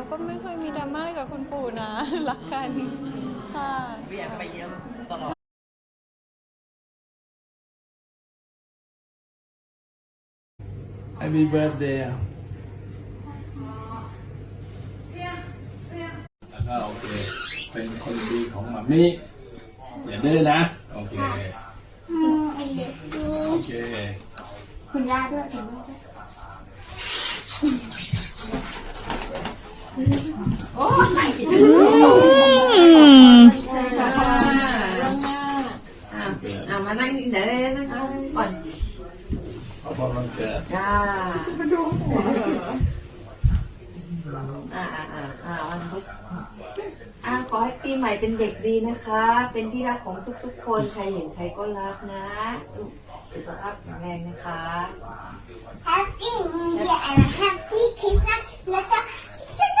ฟก็ไม่เคยมีดราม่าอะไรกับคุณปู่นะ รักกันค่ะพี่แอมไปเยี่ยมตลอด Happy birthday แล้วก็โอเค เป็นคนดีของมามี่อย่าดื้อนะ โอเค โอเค คุณย่าด้วยคุณย่าด้วย อ่ามานั่งเดี๋ยวนั่งก่อนขอบคุณวันเกิดจ้าอ่าอ่าอ่าอ่าวันพุธอ่าขอให้ปีใหม่เป็นเด็กดีนะคะ เป็นที่รักของทุกๆ คนใครเห็นใครก็รักนะสุขภาพแข็งแรงนะคะ Happy